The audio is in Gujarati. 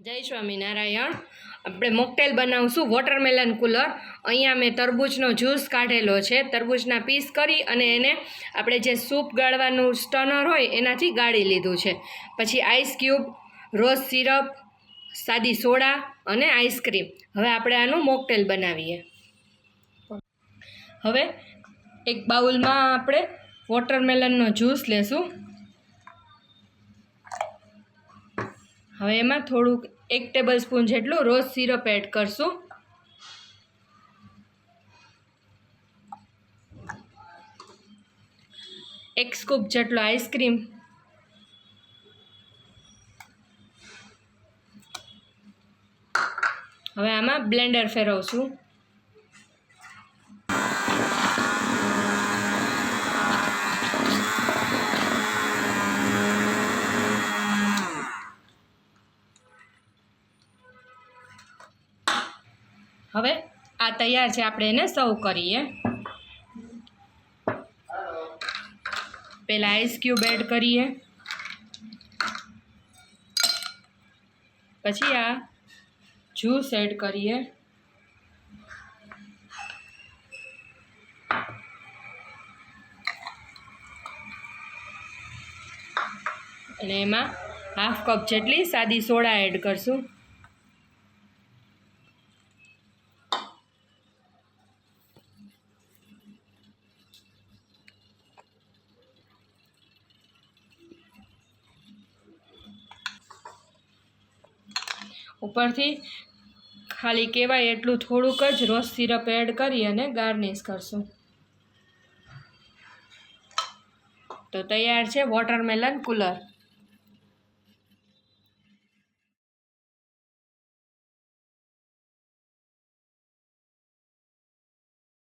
જય સ્વામિનારાયણ આપણે મોકટેલ બનાવશું વોટરમેલન કુલર અહીંયા મેં તરબૂચનો જ્યુસ કાઢેલો છે. તરબૂચના પીસ કરી અને એને આપણે જે સૂપ ગાળવાનું સ્ટનર હોય એનાથી ગાળી લીધું છે. પછી આઈસ ક્યુબ રોઝ સિરપ સાદી સોડા અને આઈસ્ક્રીમ હવે આપણે આનું મોકટેલ બનાવીએ. હવે એક બાઉલમાં આપણે વોટરમેલનનો જ્યુસ લેશું. હવે એમાં થોડુંક એક ટેબલ સ્પૂન જેટલું રોઝ સિરપ એડ કરશું. એક સ્કૂપ જેટલો આઈસ્ક્રીમ. હવે આમાં બ્લેન્ડર ફેરવશું. હવે આ તૈયાર છે, આપણે એને સર્વ કરીએ. પહેલાં આઈસ ક્યુબ એડ કરીએ. પછી આ જ્યુસ એડ કરીએ. અને એમાં હાફ કપ જેટલી સાદી સોડા એડ કરશું. ઉપરથી ખાલી કહેવાય એટલું થોડુંક જ રોઝ સિરપ એડ કરી અને ગાર્નિશ કરશું. તો તૈયાર છે વોટરમેલન કુલર.